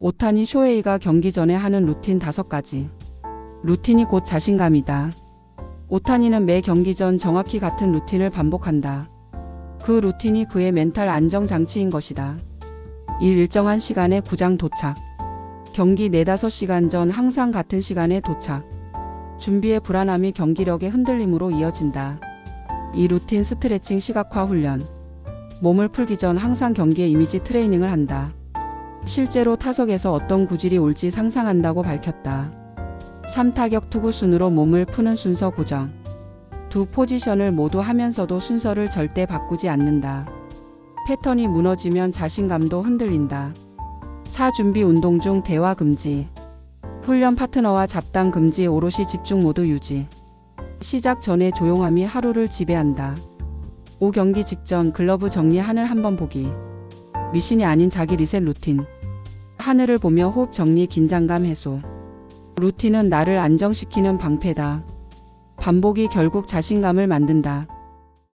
오타니 쇼헤이가 경기 전에 하는 루틴 다섯 가지. 루틴이 곧 자신감이다. 오타니는 매 경기 전 정확히 같은 루틴을 반복한다. 그 루틴이 그의 멘탈 안정 장치인 것이다. 일 일정한 시간에 구장 도착. 경기 4, 5시간 전 항상 같은 시간에 도착. 준비의 불안함이 경기력의 흔들림으로 이어진다. 이 루틴 스트레칭 시각화 훈련. 몸을 풀기 전 항상 경기의 이미지 트레이닝을 한다. 실제로 타석에서 어떤 구질이 올지 상상한다고 밝혔다. 3타격 투구 순으로 몸을 푸는 순서 고정. 두 포지션을 모두 하면서도 순서를 절대 바꾸지 않는다. 패턴이 무너지면 자신감도 흔들린다. 4. 준비 운동 중 대화 금지. 훈련 파트너와 잡담 금지 오롯이 집중 모드 유지. 시작 전에 조용함이 하루를 지배한다. 5. 경기 직전 글러브 정리 하늘 한번 보기. 미신이 아닌 자기 리셋 루틴. 하늘을 보며 호흡 정리 긴장감 해소. 루틴은 나를 안정시키는 방패다. 반복이 결국 자신감을 만든다.